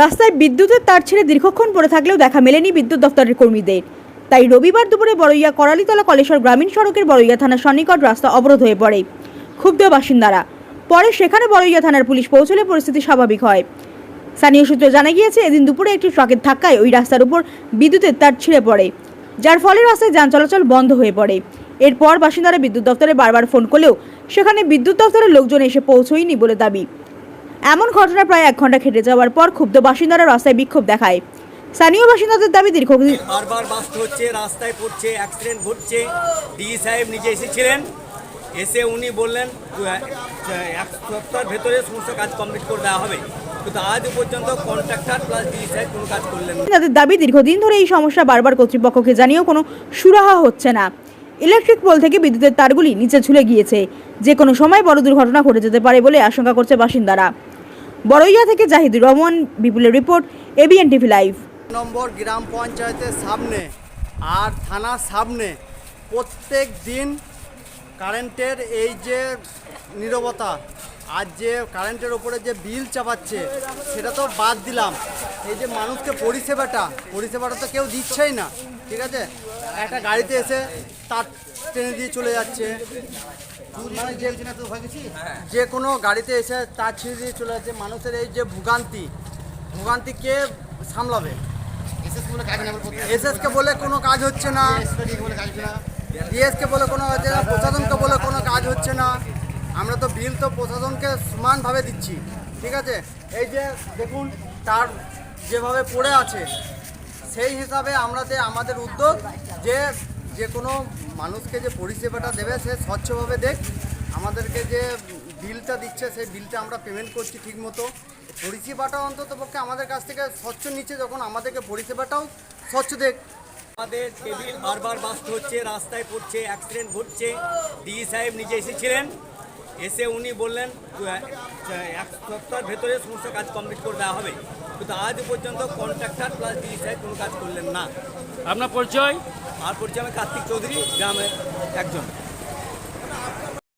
রাস্তায় বিদ্যুতের তার ছেড়ে দীর্ঘক্ষণ পড়ে থাকলেও দেখা মেলেনি বিদ্যুৎ দপ্তরের কর্মীদের। তাই রবিবার দুপুরে বড়ইয়া করালিতলা কলেশ্বর গ্রামীণ সড়কের বড়ইয়া থানার সন্নিকট রাস্তা অবরোধ হয়ে পড়ে। ক্ষুব্ধ বাসিন্দারা। পরে সেখানে বড়ইয়া থানার পুলিশ পৌঁছলে পরিস্থিতি স্বাভাবিক হয়। স্থানীয় সূত্রে জানা গিয়েছে, এদিন দুপুরে একটি ট্রাকের ধাক্কায় ওই রাস্তার উপর বিদ্যুতের তার ছিঁড়ে পড়ে, যার ফলে রাস্তায় যান চলাচল বন্ধ হয়ে পড়ে। এরপর বাসিন্দারা বিদ্যুৎ দপ্তরে বারবার ফোন করলেও সেখানে বিদ্যুৎ দপ্তরের লোকজন এসে পৌঁছয়নি বলে দাবি। এমন ঘটনা প্রায় এক ঘণ্টা খেটে যাওয়ার পর ক্ষুব্ধ বাসিন্দারা রাস্তায় বিক্ষোভ দেখায়। স্থানীয় বাসিন্দাদের দাবি দীর্ঘদিন বারবার বাস্ট হচ্ছে রাস্তায় পড়ছে অ্যাক্সিডেন্ট ঘটছে। ডিই সাহেব নিজে এসেছিলেন। এসে উনি বললেন এক সপ্তাহের ভেতরে সমস্ত কাজ কমপ্লিট করে দেওয়া হবে। কিন্তু আজ পর্যন্ত কন্ট্রাক্টর প্লাস ডিই সাহেব কোনো কাজ করলেন তাদের দাবি দীর্ঘদিন ধরে এই সমস্যা বারবার কর্তৃপক্ষকে জানিয়েও কোনো সুরাহা হচ্ছে না। ইলেকট্রিক পোল থেকে বিদ্যুতের তারগুলি নিচে ঝুলে গিয়েছে। যে কোনো সময় বড় দুর্ঘটনা ঘটে যেতে পারে বলে আশঙ্কা করছে বাসিন্দারা। বড়ইয়া থেকে Zahidur Rahman, বিপুলের report ABN TV live number গ্রাম পঞ্চায়েতের সামনে আর থানার সামনে প্রত্যেক দিন কারেন্টের এই যে নিরবতা, আর যে কারেন্টের ওপরে যে বিল চাপাচ্ছে, সেটা তো বাদ দিলাম। এই যে মানুষকে পরিষেবাটা পরিষেবাটা তো কেউ দিচ্ছেই না ঠিক আছে? একটা গাড়িতে এসে তার টেনে দিয়ে চলে যাচ্ছে। মানে যে যে কোনো গাড়িতে এসে তার ছিঁড়ে দিয়ে চলে যাচ্ছে মানুষের এই যে ভোগান্তি ভোগান্তি কে সামলাবে। এসএসকে বলে কোনো কাজ হচ্ছে না। ডিএসকে বলে কোনো হচ্ছে না প্রশাসনকে বলে কোনো কাজ হচ্ছে না। আমরা তো বিল তো প্রশাসনকে সমানভাবে দিচ্ছি ঠিক আছে? এই যে দেখুন তার যেভাবে পড়ে আছে, সেই হিসাবে আমাদের আমাদের উদ্যোগ যে যে কোনো মানুষকে যে পরিষেবাটা দেবে, সে স্বচ্ছভাবে দেখ। আমাদেরকে যে বিলটা দিচ্ছে, সেই বিলটা আমরা পেমেন্ট করছি ঠিকমতো। পরিষেবাটা অন্তত পক্ষে আমাদের কাছ থেকে স্বচ্ছ নিচ্ছে যখন আমাদেরকে পরিষেবাটাও স্বচ্ছ দেখ। আমাদের টেবিল বারবার বাস্ট হচ্ছে, রাস্তায় পড়ছে অ্যাক্সিডেন্ট ঘটছে। ডিই সাহেব নিজে এসেছিলেন, এসে উনি বললেন "দু- এক সপ্তাহের ভেতরে সমস্ত কাজ কমপ্লিট করে দেওয়া হবে। কিন্তু আজ পর্যন্ত কন্ট্রাক্টর প্লাস সাহেব কোনো কাজ করলেন না। আপনার পরিচয়? আর পরিচয় আমি কার্তিক চৌধুরী গ্রামের একজন।